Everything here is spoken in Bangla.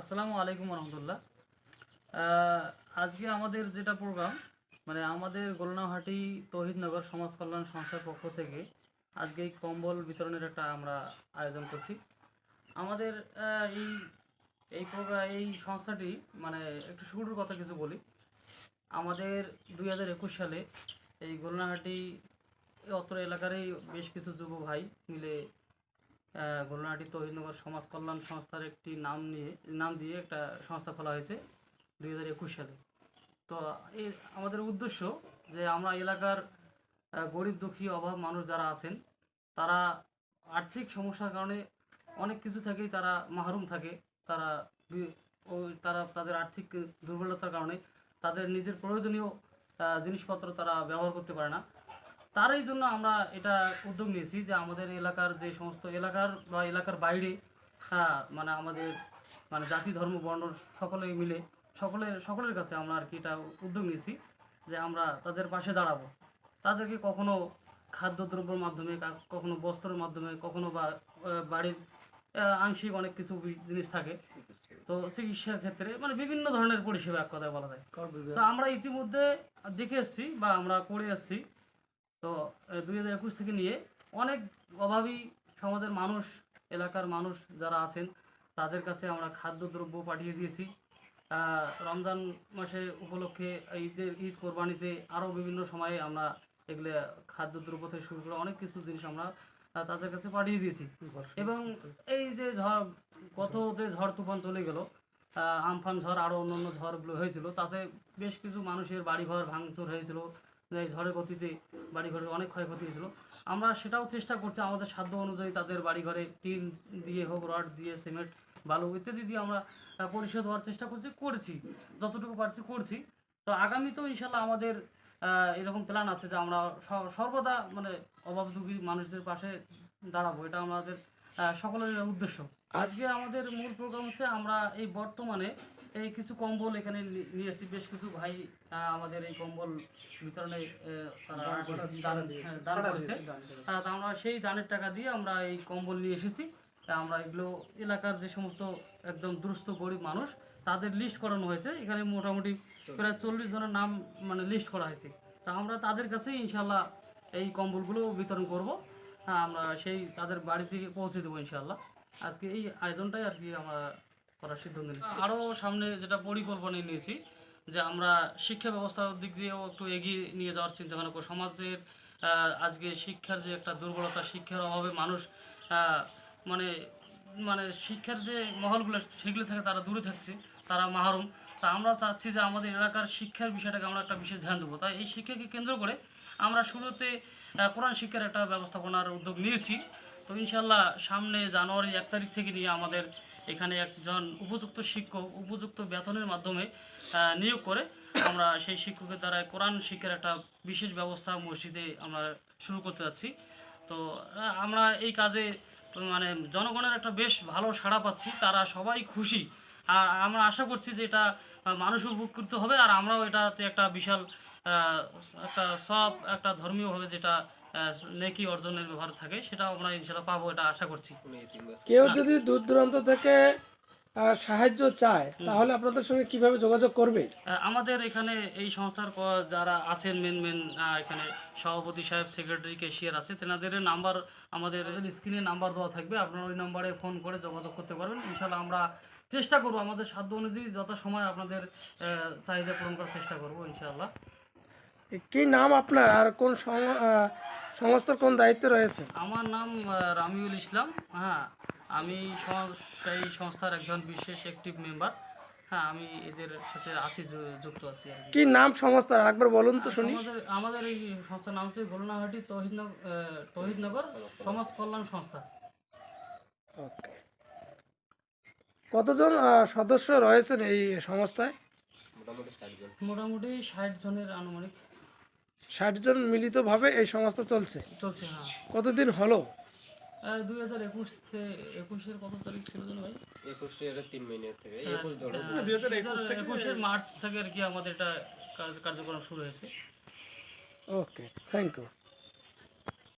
আসসালামু আলাইকুম রহমতুল্লাহ। আজকে আমাদের যেটা প্রোগ্রাম মানে আমাদের গোলনাহাটি তহিদনগর সমাজ কল্যাণ সংস্থার পক্ষ থেকে আজকে এই কম্বল বিতরণের একটা আমরা আয়োজন করছি। আমাদের এই এই প্রোগ্রাম এই সংস্থাটি মানে একটু শুরুর কথা কিছু বলি। আমাদের দুই হাজার একুশ সালে এই গোলনাহাটি অত্র এলাকারই বেশ কিছু যুব ভাই মিলে আহ, গোলনাহাটি তহিদনগর সমাজ কল্যাণ সংস্থার একটি নাম নিয়ে নাম দিয়ে একটা সংস্থা খোলা হয়েছে দুই হাজার একুশ সালে। তো এই আমাদের উদ্দেশ্য যে আমরা এলাকার গরিব দুঃখী অভাব মানুষ যারা আছেন তারা আর্থিক সমস্যার কারণে অনেক কিছু থেকেই তারা মাহরুম থাকে। তারা তারা তাদের আর্থিক দুর্বলতার কারণে তাদের নিজের প্রয়োজনীয় জিনিসপত্র তারা ব্যবহার করতে পারে না। তারই জন্য আমরা এটা উদ্যোগ নিয়েছি যে আমাদের এলাকার যে সমস্ত এলাকার বা এলাকার বাইরে হ্যাঁ মানে আমাদের মানে জাতি ধর্ম বর্ণ সকলে মিলে সকলের সকলের কাছে আমরা আর কি এটা উদ্যোগ নিয়েছি যে আমরা তাদের পাশে দাঁড়াবো। তাদেরকে কখনো খাদ্যদ্রব্যের মাধ্যমে কখনো বস্ত্রের মাধ্যমে কখনো বা বাড়ির আংশিক অনেক কিছু জিনিস থাকে। তো চিকিৎসার ক্ষেত্রে মানে বিভিন্ন ধরনের পরিষেবা এক কথায় বলা যায়। তো আমরা ইতিমধ্যে দেখে এসেছি বা আমরা করে এসেছি তো দুই হাজার একুশ থেকে নিয়ে অনেক অভাবী সমাজের মানুষ, এলাকার মানুষ যারা আছেন, তাদের কাছে আমরা খাদ্যদ্রব্য পাঠিয়ে দিয়েছি। রমজান মাসে উপলক্ষে ঈদের, ঈদ কোরবানিতে আরও বিভিন্ন সময়ে আমরা এগুলো খাদ্যদ্রব্য থেকে শুরু করে অনেক কিছু জিনিস আমরা তাদের কাছে পাঠিয়ে দিয়েছি। এবং এই যে ঝড়, গত যে ঝড় তুফান চলে গেল আমফান ঝড়, আরও অন্যান্য ঝড়গুলো হয়েছিল, তাতে বেশ কিছু মানুষের বাড়িঘর ভাঙচুর হয়েছিল। এই ঝড়ের গতিতে বাড়িঘরের অনেক ক্ষয়ক্ষতি হয়েছিল। আমরা সেটাও চেষ্টা করছি আমাদের সাধ্য অনুযায়ী তাদের বাড়িঘরে টিন দিয়ে হোক রড দিয়ে সিমেন্ট বালু ইত্যাদি দিয়ে আমরা পরিশোধ হওয়ার চেষ্টা করছি করছি যতটুকু পারছি করছি। তো আগামীতেও ইনশাল্লাহ আমাদের এরকম প্ল্যান আছে যে আমরা স- সর্বদা মানে অভাব দুঃখী মানুষদের পাশে দাঁড়াবো এটা আমাদের সকলের উদ্দেশ্য। আজকে আমাদের মূল প্রোগ্রাম হচ্ছে আমরা এই বর্তমানে এই কিছু কম্বল এখানে নিয়ে এসেছি। বেশ কিছু ভাই আমাদের এই কম্বল বিতরণে তারা দান হ্যাঁ, করেছে। তা আমরা সেই দানের টাকা দিয়ে আমরা এই কম্বল নিয়ে এসেছি। আমরা এগুলো এলাকার যে সমস্ত একদম দুস্থ গরিব মানুষ তাদের লিস্ট করানো হয়েছে। এখানে মোটামুটি প্রায় চল্লিশ জনের নাম মানে লিস্ট করা হয়েছে। তা আমরা তাদের কাছেই ইনশাল্লাহ এই কম্বলগুলো বিতরণ করব। হ্যাঁ আমরা সেই তাদের বাড়ি থেকে পৌঁছে দেবো ইনশাল্লাহ আজকে এই আয়োজনটাই আর কি আমরা করার সিদ্ধান্ত নিয়েছি আরও সামনে যেটা পরিকল্পনা নিয়েছি যে আমরা শিক্ষা ব্যবস্থার দিক দিয়েও একটু এগিয়ে নিয়ে যাওয়ার চিন্তা ভাবনা করব। সমাজের আজকে শিক্ষার যে একটা দুর্বলতা শিক্ষার অভাবে মানুষ মানে মানে শিক্ষার যে মহলগুলো সেগুলো থেকে তারা দূরে থাকছে তারা মাহরুম। তা আমরা চাচ্ছি যে আমাদের এলাকার শিক্ষার বিষয়টাকে আমরা একটা বিশেষ ধ্যান দেবো। তাই এই শিক্ষাকে কেন্দ্র করে আমরা শুরুতে কোরআন শিক্ষার একটা ব্যবস্থাপনার উদ্যোগ নিয়েছি। তো ইনশাল্লাহ সামনে জানুয়ারি এক তারিখ থেকে নিয়ে আমাদের এখানে একজন উপযুক্ত শিক্ষক, উপযুক্ত বেতনের মাধ্যমে নিয়োগ করে। আমরা সেই শিক্ষকের দ্বারা কোরআন শিক্ষার একটা বিশেষ ব্যবস্থা মসজিদে আমরা শুরু করতে যাচ্ছি। তো আমরা এই কাজে মানে জনগণের একটা বেশ ভালো সাড়া পাচ্ছি, তারা সবাই খুশি। আর আমরা আশা করছি যে এটা মানুষ উপকৃত হবে, আর আমরাও এটাতে একটা বিশাল একটা সব, একটা ধর্মীয়ভাবে যেটা নেকি অর্জনের ব্যবহার থাকে সেটা আমরা ইনশাল্লাহ পাবো এটা আশা করছি। কেউ যদি দূর দূরান্ত থেকে সাহায্য চায় তাহলে আপনাদের সঙ্গে কীভাবে যোগাযোগ করবে? আমাদের এখানে এই সংস্থার যারা আছেন মেন মেন এখানে সভাপতি সাহেব সেক্রেটারি ক্যাশিয়ার আছে তেনাদের নাম্বার আমাদের স্ক্রিনে নাম্বার দেওয়া থাকবে আপনারা ওই নাম্বারে ফোন করে যোগাযোগ করতে পারবেন। ইনশাল্লাহ আমরা চেষ্টা করব আমাদের সাধ্য অনুযায়ী যত সময় আপনাদের চাহিদা পূরণ করার চেষ্টা করব ইনশাল্লাহ। কি নাম আপনার? আর কোন সংস্থার কোন দায়িত্বে রয়েছে? আমার নাম রামিউল ইসলাম। হ্যাঁ আমি সেই সংস্থার একজন বিশেষ অ্যাক্টিভ মেম্বার হ্যাঁ আমি এদের সাথে আছি যুক্ত আছি আর কি। নাম সংস্থার? একবার বলুন তো শুনি। আমাদের আমাদের এই সংস্থার নাম হচ্ছে গোলনাহাটি তহিদনগর তহিদনগর সমাজ কল্যাণ সংস্থা। ওকে। কতজন সদস্য রয়েছেন এই সংস্থায়? মোটামুটি ষাট জনের আনুমানিক। ষাট জন মিলিতভাবে এই সংস্থা চলছে। চলছে হ্যাঁ। কতদিন হলো? দুই হাজার একুশ একুশের কত তারিখ ছিল ভাই? একুশের তিন মিনিট থেকে হ্যাঁ, একুশ ধরো। দুই হাজার একুশের মার্চ থেকে আর কি আমাদের এটা কার্যক্রম শুরু হয়েছে। Okay thank you